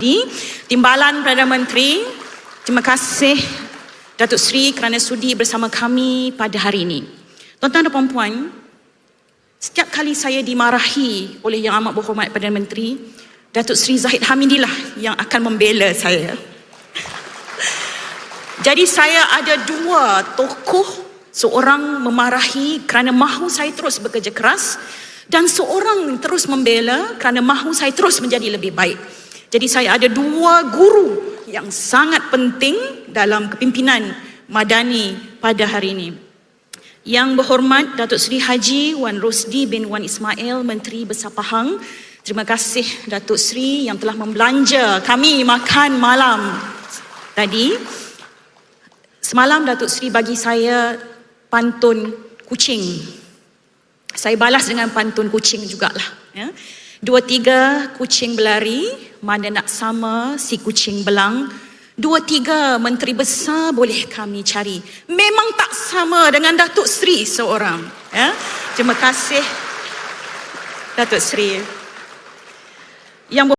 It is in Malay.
Di Timbalan Perdana Menteri, terima kasih Datuk Seri kerana sudi bersama kami pada hari ini. Tuan-tuan dan puan-puan, setiap kali saya dimarahi oleh Yang Amat Berhormat Perdana Menteri, Datuk Seri Zahid Hamidilah yang akan membela saya. Jadi saya ada dua tokoh, seorang memarahi kerana mahu saya terus bekerja keras dan seorang terus membela kerana mahu saya terus menjadi lebih baik. Jadi saya ada dua guru yang sangat penting dalam kepimpinan Madani pada hari ini. Yang berhormat Datuk Seri Haji Wan Rosdi bin Wan Ismail Menteri Besar Pahang. Terima kasih Datuk Seri yang telah membelanja kami makan malam tadi. Semalam Datuk Seri bagi saya pantun kucing. Saya balas dengan pantun kucing jugalah. Ya. Dua tiga kucing berlari, mana nak sama si kucing belang. Dua tiga menteri besar boleh kami cari. Memang tak sama dengan Datuk Seri seorang. Ya. Terima kasih Datuk Seri. Yang